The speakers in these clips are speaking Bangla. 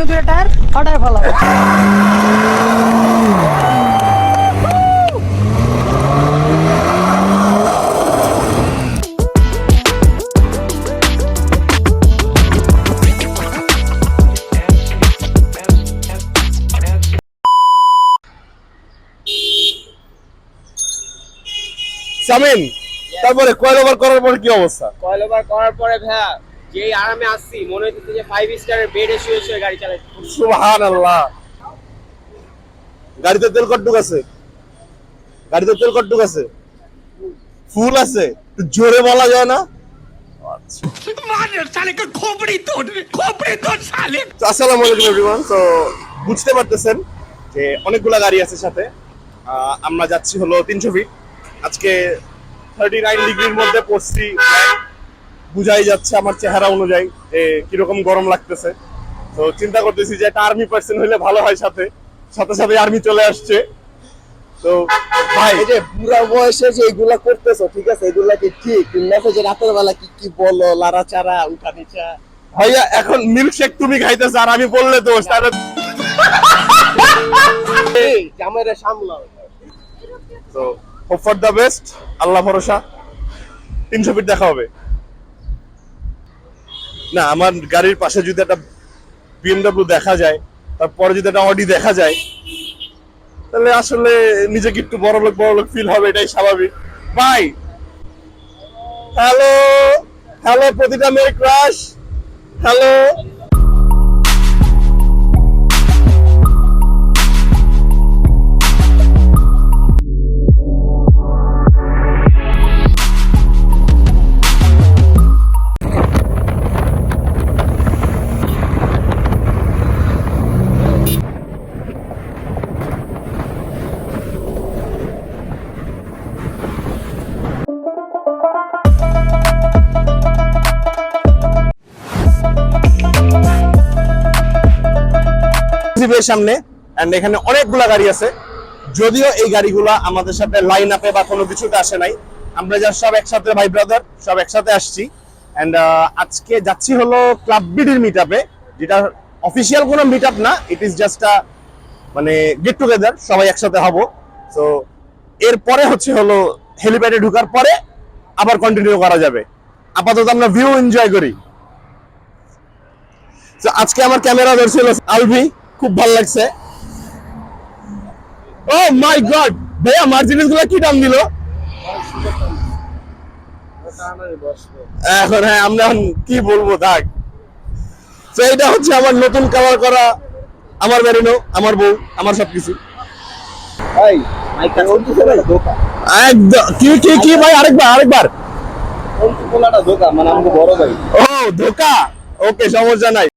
ব্র্যান্ড দুটো টায়ার হটায় ফেলাও সামিন তারপরে কয়েল ওভার করার পর কি অবস্থা? কয়েল ওভার করার পরে ভাইয়া যেই আরামে আসছি মনে হচ্ছে যে ফাইভ স্টারের বেডে শুয়ে শুয়ে গাড়ি চালাচ্ছি সুবহান আল্লাহ গাড়িতে তেল কটটুক আছে? গাড়িতে তেল কটটুক আছে? ফুল আছে? জোরে বলা যায় না? তো আসসালামু আলাইকুম এভরিওয়ান তো বুঝতে পারতেছেন যে অনেকগুলা গাড়ি আছে সাথে। আহ, আমরা যাচ্ছি হলো তিনশো ফিট আজকে থার্টি নাইন ডিগ্রির মধ্যে পড়ছি। বুঝাই যাচ্ছে আমার চেহারা অনুযায়ী যে কীরকম গরম লাগতেছে। তো চিন্তা করতেছি যে একটা আর্মি পার্সন হলে ভালো হয় সাথে। সাথে সাথে আর্মি চলে আসছে। তো ভাই এই যে বুড়া বয়সে যে এগুলা করতেছো ঠিক আছে? এগুলা কি ঠিক? মেসেজ রাতের বেলা কি কি বলো? লাড়াচাড়া উঠা নিচা ভাইয়া এখন মিল্কশেক তুমি খাইতেছ আর আমি বললে দোষ তাহলে এই জামাইরা সামলাও। তো হোপ ফর দ্য বেস্ট আল্লাহ ভরসা। তিনশো ফিট দেখা হবে। না, আমার গাড়ির পাশে যদি একটা বিএমডাব্লিউ দেখা যায়, তারপরে যদি একটা অডি দেখা যায়, তাহলে আসলে নিজেকে একটু বড় লোক বড় লোক ফিল হবে, এটাই স্বাভাবিক। বাই হ্যালো হ্যালো প্রতিটা মেয়ে ক্রাশ হ্যালো জিপের সামনে এন্ড এখানে অনেকগুলা গাড়ি আছে। যদিও এই গাড়িগুলা আমাদের সাথে লাইন আপে বা কোনো কিছুতে আসে নাই। আমরা যা সব একসাথে ভাই ব্রাদার সব একসাথে আসছি। এন্ড আজকে যাচ্ছি হলো ক্লাব বিডির মিট আপে যেটা অফিসিয়াল কোনো মিট আপ না ইট ইজ জাস্ট আ মানে গেট টুগেদার সবাই একসাথে হব। তো এরপরে হচ্ছে হলো হেলিপ্যাডে ঢোকার পরে আবার কন্টিনিউ করা যাবে। আপাতত আমরা ভিউ এনজয় করি। তো আজকে আমার ক্যামেরা ধরছিল আলভি খুব ভালো লাগছে। ও মাই গড ভাইয়া মার্জিনিসগুলা কি দাম দিল? এখন হ্যাঁ আমরা কি বলব থাক। তো এটা হচ্ছে আমার নতুন কালার করা আমার বেরিনো আমার বউ আমার সবকিছু। একদম কি কি কি ভাই? আরেকবার আরেকবার। কোনটি কোলাটা ধোকা? মানে আমাকে বড় ভাই। ও ধোকা। ওকে সমস্যা নাই।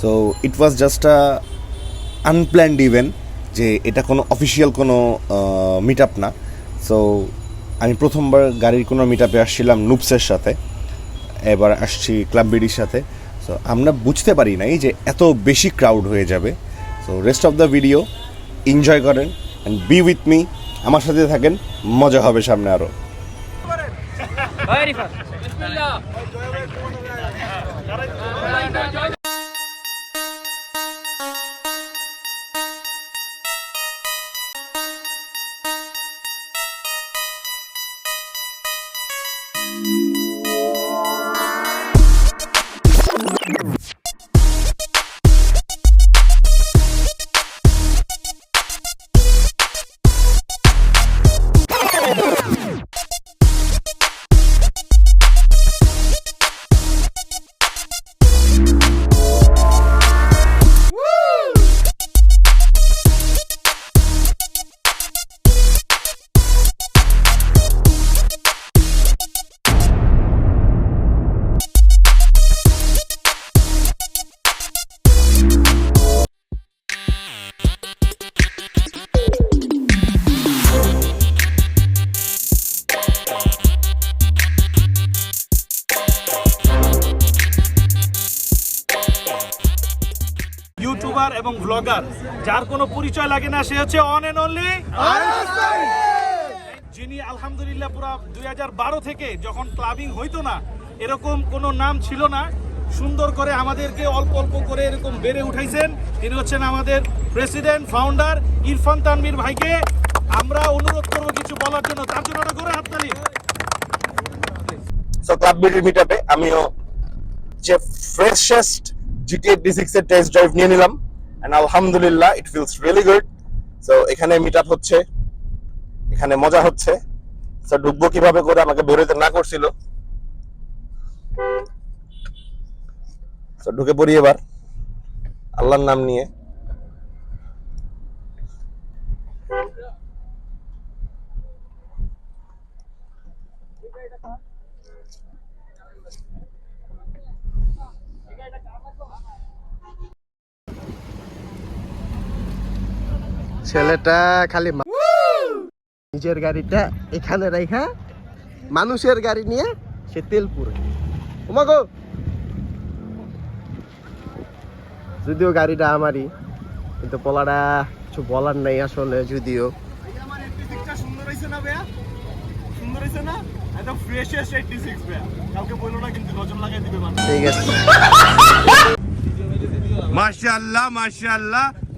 So it was just a unplanned event যে এটা কোনো অফিসিয়াল কোনো মিট আপ না। সো আমি প্রথমবার গাড়ির কোনো মিট আপে আসছিলাম নুপসের সাথে। এবার আসছি ক্লাব বিডির সাথে। সো আমরা বুঝতে পারি নাই যে এত বেশি ক্রাউড হয়ে যাবে। So rest of the video enjoy করেন অ্যান্ড বি উইথ মি আমার সাথে থাকেন, মজা হবে সামনে আরও এবং ব্লগার যার কোনো পরিচয় লাগে না সে হচ্ছে অন এন্ড অনলি যিনি আলহামদুলিল্লাহ পুরা দুই থেকে যখন ক্লাবিং হইতো না এরকম কোনো নাম ছিল না। সুন্দর করে আমাদেরকে অল্প অল্প করে এরকম বেড়ে উঠাইছেন। তিনি হচ্ছেন আমাদের প্রেসিডেন্ট ফাউন্ডার ইরফান তানভীর ভাইকে। আমরা অনুরোধ করব কিছু বলার জন্য। তার জন্য একটা করে হাততালি সো ক্লাব বিডি মিটআপে আমিও যে ফ্রেশেস্ট জিটিএ ডি সিক্স এর টেস্ট ড্রাইভ নিয়ে নিলাম। এন্ড আলহামদুলিল্লাহ it feels really good so এখানে মিট আপ হচ্ছে। এখানে মজা হচ্ছে। সো ঢুকবো কীভাবে করে আমাকে বেরোতে না করছিল। ঢুকে পড়ি এবার। আল্লাহর নাম নিয়ে। ছেলেটা খালি নিজের গাড়িটা এখানে রাইখা, মানুষের গাড়ি নিয়ে সে তেল পুরে ওমাগো যদিও গাড়িটা আমারই, কিন্তু পলাটা কিছু বলার নাই আসলে, যদিও। আমার এইটটি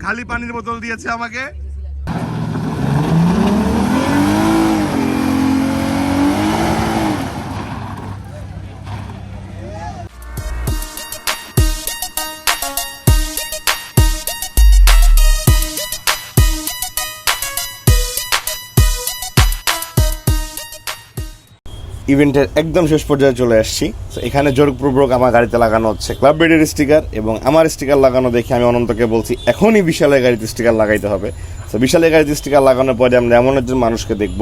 খালি পানির বোতল দিয়েছে ভাইয়া ইভেন্টের একদম শেষ পর্যায়ে চলে আসছি। তো এখানে জোরপূর্বক আমার গাড়িতে লাগানো হচ্ছে ক্লাব বেডের স্টিকার এবং আমার স্টিকার লাগানো দেখে আমি অনন্তকে বলছি, এখনই বিশালের গাড়িতে স্টিকার লাগাইতে হবে। তো বিশালের গাড়িতে স্টিকার লাগানোর পরে আমরা এমন একজন মানুষকে দেখব,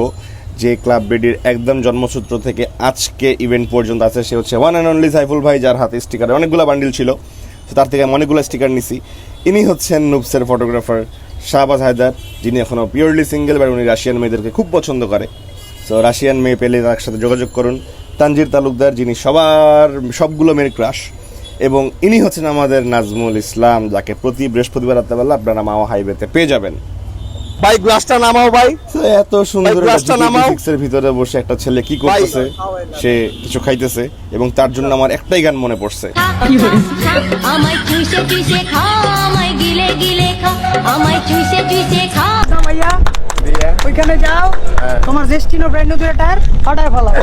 যে ক্লাব বেডির একদম জন্মসূত্র থেকে আজকে ইভেন্ট পর্যন্ত আছে। সে হচ্ছে ওয়ান অ্যান্ড অনলি সাইফুল ভাই, যার হাতে স্টিকার অনেকগুলো বান্ডিল ছিল। তো তার থেকে আমি অনেকগুলো স্টিকার নিছি। ইনি হচ্ছেন নুবসের ফটোগ্রাফার শাহবাজ হায়দার, যিনি এখনও পিওরলি সিঙ্গেল বা উনি রাশিয়ান মেয়েদেরকে খুব পছন্দ করে। সো রাশিয়ান মেয়ে পেলে তার সাথে যোগাযোগ করুন। তানজির তালুকদার যিনি সবার সবগুলো মেয়ের ক্রাশ এবং ইনি হচ্ছেন আমাদের নাজমুল ইসলাম যাকে প্রতি বৃহস্পতিবার রাত্রেবেলা আপনারা মাওয়া হাইওয়েতে পেয়ে যাবেন। ভাই গ্লাসটা নামাও ভাই। এত সুন্দর গ্লাসটা নামাও। এর ভিতরে বসে একটা ছেলে কি করতেছে সে কিছু খাইতেছে এবং তার জন্য আমার একটাই গান মনে পড়ছে। ওইখানে যাও। তোমার জেস্টিনো ব্র্যান্ড নতুন টায়ার হটায় ফেলাও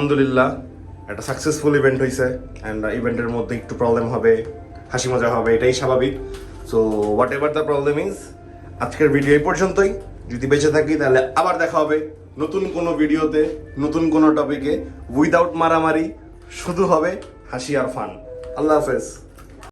আলহামদুলিল্লাহ, একটা সাকসেসফুল ইভেন্ট হয়েছে অ্যান্ড ইভেন্টের মধ্যে একটু প্রবলেম হবে, হাসি মজা হবে, এটাই স্বাভাবিক। So whatever the problem is আজকের ভিডিও এই পর্যন্তই। যদি বেঁচে থাকি, তাহলে আবার দেখা হবে নতুন কোনো ভিডিওতে নতুন কোনো টপিকে উইদাউট মারামারি, শুধু হবে হাসি আর ফান আল্লাহ হাফেজ।